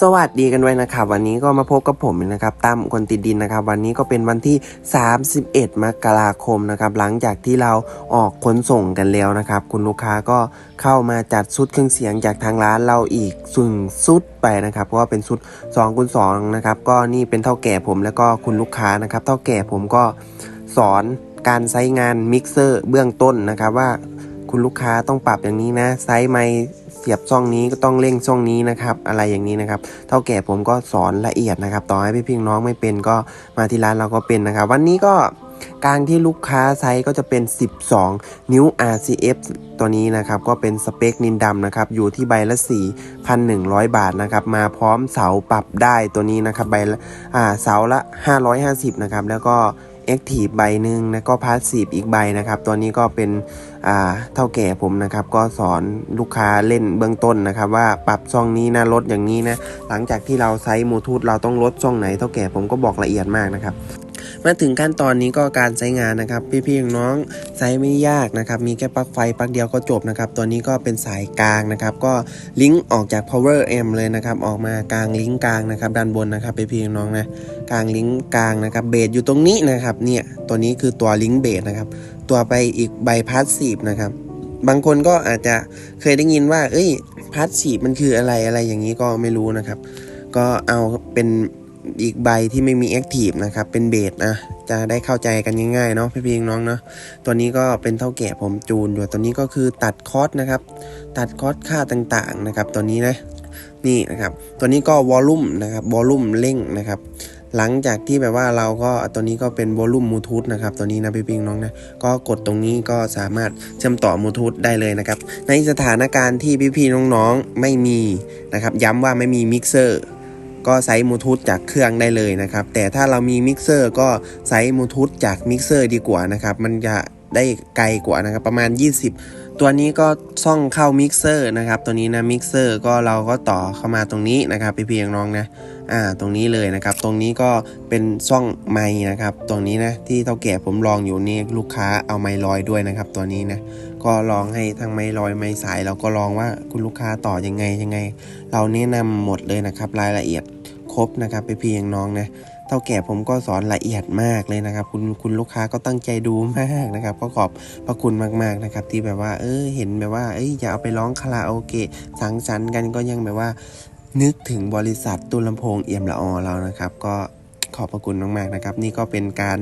สวัสดีกันไว้นะครับ วันนี้ก็มาพบกับผมนะครับตั้มคนติดดินนะครับ วันนี้ก็เป็นวันที่ 31 มกราคมนะครับ หลังจากที่เราออกขนส่งกันแล้วนะครับ คุณลูกค้าก็เข้ามาจัดชุดเครื่องเสียงจากทางร้านเราอีกสุ่งชุดไปนะครับเพราะว่าเป็นชุด2คูณ2นะครับ ก็นี่เป็นเท่าแก่ผมแล้วก็คุณลูกค้านะครับ เท่าแก่ผมก็สอนการใช้งานมิกเซอร์เบื้องต้นนะครับว่าคุณลูกค้าต้องปรับอย่างนี้นะไซส์ไมค์ เสียบช่องนี้ก็ต้องเร่งช่องนี้นะครับ อะไรอย่างนี้นะครับ เท่าแก่ผมก็สอนละเอียดนะครับ ต่อให้พี่พี่น้องไม่เป็นก็มาที่ร้านเราก็เป็นนะครับ วันนี้ก็กลางที่ลูกค้าไซส์ก็จะเป็น 12 นิ้ว RCF ตัวนี้นะครับ ก็เป็นสเปคนินดำนะครับ อยู่ที่ใบละ 4,100 บาทนะครับ มาพร้อมเสาปรับได้ตัวนี้นะครับ ใบละอ่าเสาละ 550 นะครับ แล้วก็ Active ใบหนึ่งนะก็พาสซีฟอีกใบนะครับตัวนี้ก็เป็นเท่าแก่ผมนะครับ ก็สอนลูกค้าเล่นเบื้องต้นนะครับ ว่าปรับช่องนี้นะลดอย่างนี้นะ หลังจากที่เราใช้มูทูธเราต้องลดช่องไหนเท่าแก่ผมก็บอกละเอียดมากนะครับ มาถึงขั้นตอนนี้ก็การใช้งานนะครับพี่ๆน้องใช้ไม่ยากนะครับมีแค่ปลั๊กไฟปลั๊กเดียวก็จบนะครับตัวนี้ก็เป็นสายกลางนะครับก็ลิงก์ออกจาก power m เลยนะครับออกมากลางลิงก์กลางนะครับด้านบนนะครับพี่ๆน้องนะกลางลิงก์กลางนะครับเบสอยู่ตรงนี้นะครับเนี่ยตัวนี้คือตัวลิงก์เบสนะครับตัวไปอีกใบพาสซีฟนะครับบางคนก็อาจจะเคยได้ยินว่า เอ้ยพาสซีฟมันคืออะไรอะไรอย่างนี้ก็ไม่รู้นะครับ ก็เอาเป็น อีกใบที่ไม่มีแอคทีฟนะครับ เป็นเบสนะจะได้เข้าใจกันง่ายๆเนาะพี่พี่น้องเนาะตัวนี้ก็เป็นเท่าแก่ผมจูนอยู่ตัวนี้ก็คือตัดคอสนะครับ ตัดคอสค่าต่างๆนะครับ ตัวนี้นะนี่นะครับ ตัวนี้ก็วอลลุ่มนะครับวอลลุ่มเร่งนะครับ หลังจากที่แบบว่าเราก็ตัวนี้ก็เป็นวอลลุ่มมูทูธนะครับตัวนี้นะพี่พี่น้องนะก็กดตรงนี้ก็สามารถเชื่อมต่อมูทูธได้เลยนะครับ ในสถานการณ์ที่พี่พี่ๆน้องๆไม่มีนะครับ ย้ำว่าไม่มีมิกเซอร์ ก็ใช้บลูทูธจากเครื่องได้เลยนะครับ แต่ถ้าเรามีมิกเซอร์ก็ใช้บลูทูธจากมิกเซอร์ดีกว่านะครับ มันจะ ได้ไกลกว่านะครับประมาณ 20 ตัวนี้ก็ช่องเข้ามิกเซอร์นะครับตัวนี้นะมิกเซอร์ก็เราก็ต่อเข้ามาตรงนี้นะครับพี่ๆน้องนะอ่าตรงนี้เลยนะครับ ตรงนี้ก็เป็นช่องไม้นะครับ ตรงนี้นะที่เท่าแก่ผมลองอยู่นี่ลูกค้าเอาไม้ลอยด้วยนะครับ ตัวนี้นะก็ลองให้ทั้งไม้ลอยไม้สายเราก็ลองว่าคุณลูกค้าต่อยังไงยังไง เราแนะนำหมดเลยนะครับรายละเอียดครบนะครับพี่พี่น้องนะ ท่าแก่ผมก็สอนละเอียดมากเลยนะครับ คุณคุณลูกค้าก็ตั้งใจดูมากนะครับ ก็ขอบพระคุณมากๆนะครับ ที่แบบว่า เออเห็นแบบว่าเอ้ยอย่าเอาไปร้องคาราโอเกะสังสรรค์กันก็ยังแบบว่า นึกถึงบริษัทตู้ลำโพงเอี่ยมละออเรานะครับ ก็ขอบพระคุณมากๆนะครับ นี่ก็เป็นการ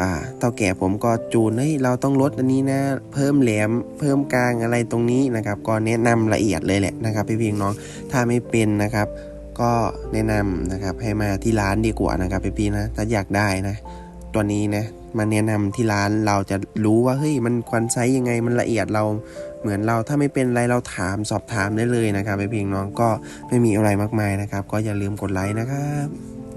อ่าเท่าแก่ผมก็จูนเฮ้ยเราต้องลดอันนี้นะ เพิ่มแหลมเพิ่มกลางอะไรตรงนี้นะครับ ก็แนะนำละเอียดเลยแหละนะครับพี่พี่น้องถ้าไม่เป็นนะครับ ก็แนะนำนะครับให้มาที่ร้านดีกว่านะครับพี่ๆนะถ้าอยากได้นะตัวนี้นะมาแนะนำที่ร้านเราจะรู้ว่าเฮ้ยมันควรใช้ยังไงมันละเอียดเราเหมือนเราถ้าไม่เป็นไรเราถามสอบถามได้เลยนะครับพี่ๆน้องก็ไม่มีอะไรมากมายนะครับ ก็อย่าลืมกดไลค์นะครับ